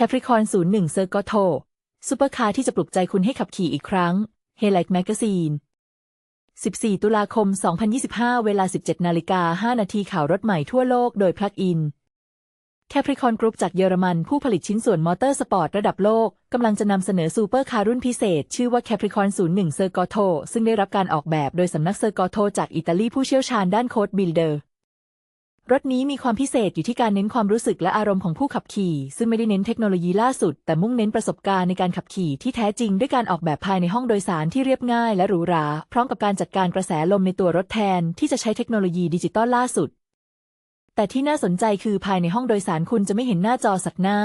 Capricorn 01 c i r c o t o ซูเปอร์คาร์ที่จะปลุกใจคุณให้ขับขี่อีกครั้ง h e l i g h t Magazine 14 ตุลาคม 2025 เวลา 17 นาฬิกา 5 นาทีข่าวรถใหม่ทั่วโลกโดย Plug-in Capricorn Group จากเยอรมันผู้ผลิตชิ้นส่วนมอเตอร์สปอร์ตระดับโลก กำลังจะนำเสนอซูเปอร์คาร์รุ่นพิเศษ ชื่อว่า Capricorn 01 c i r c o t o ซึ่งได้รับการออกแบบโดยสำนัก c i r c o t o จากอิตาลีผู้เชี่ยวชาญด้านโค้ดบิลเดอร์ รถนี้มีความพิเศษอยู่ที่การเน้นความรู้สึกและอารมณ์ของผู้ขับขี่ ซึ่งไม่ได้เน้นเทคโนโลยีล่าสุด แต่มุ่งเน้นประสบการณ์ในการขับขี่ที่แท้จริง ด้วยการออกแบบภายในห้องโดยสารที่เรียบง่ายและหรูหรา พร้อมกับการจัดการกระแสลมในตัวรถแทนที่จะใช้เทคโนโลยีดิจิตอลล่าสุด แต่ที่น่าสนใจคือภายในห้องโดยสารคุณจะไม่เห็นหน้าจอสักหน้า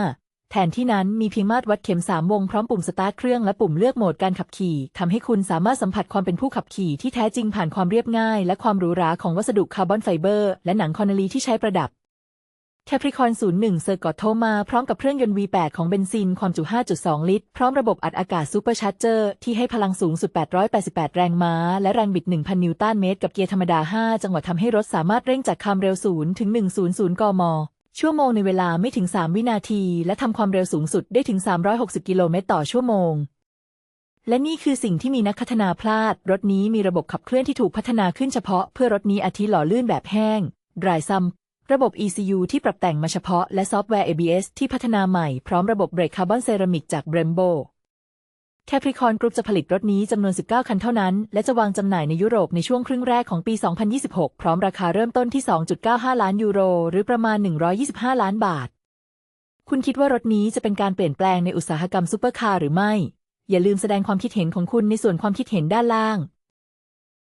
แทนที่นั้นมีเพียงมาตรวัดเข็ม 3 วงพร้อมปุ่มสตาร์ทเครื่องและปุ่มเลือกโหมดการขับขี่ทำให้คุณสามารถสัมผัสความเป็นผู้ขับขี่ที่แท้จริงผ่านความเรียบง่าย และความหรูหราของวัสดุคาร์บอนไฟเบอร์ และหนังคอนเนลีที่ใช้ประดับ Capricorn 01 c i r c o t o มาพร้อมกับเครื่องยนต์ V8 ของเบนซิน ความจุ 5.2 ลิตร พร้อมระบบอัดอากาศซูเปอร์ชาร์เจอร์ที่ให้พลังสูงสุด 888 แรงม้า และแรงบิด 1,000 นิวตันเมตร กับเกียร์ธรรมดา 5 จังหวะทำให้รถสามารถเร่งจากความเร็ว 0 ถึง 100 กม ชั่วโมงในเวลาไม่ถึง 3 วินาที และทำความเร็วสูงสุดได้ถึง 360 กิโลเมตรต่อชั่วโมง และนี่คือสิ่งที่มีนักพัฒนาพลาด รถนี้มีระบบขับเคลื่อนที่ถูกพัฒนาขึ้นเฉพาะเพื่อรถนี้อาทิหล่อลื่นแบบแห้ง ดรายซัมระบบ ECU ที่ปรับแต่งมาเฉพาะ และซอฟต์แวร์ ABS ที่พัฒนาใหม่พร้อมระบบเบรกคาร์บอนเซรามิกจากเบรมโบ แคปริคอนกรุ๊ปจะผลิตรถนี้จำนวน 19 คันเท่านั้น และจะวางจำหน่ายในยุโรปในช่วงครึ่งแรกของปี 2026 พร้อมราคาเริ่มต้นที่ 2.95 ล้านยูโร หรือประมาณ 125 ล้านบาท คุณคิดว่ารถนี้จะเป็นการเปลี่ยนแปลงในอุตสาหกรรมซูเปอร์คาร์หรือไม่ อย่าลืมแสดงความคิดเห็นของคุณในส่วนความคิดเห็นด้านล่าง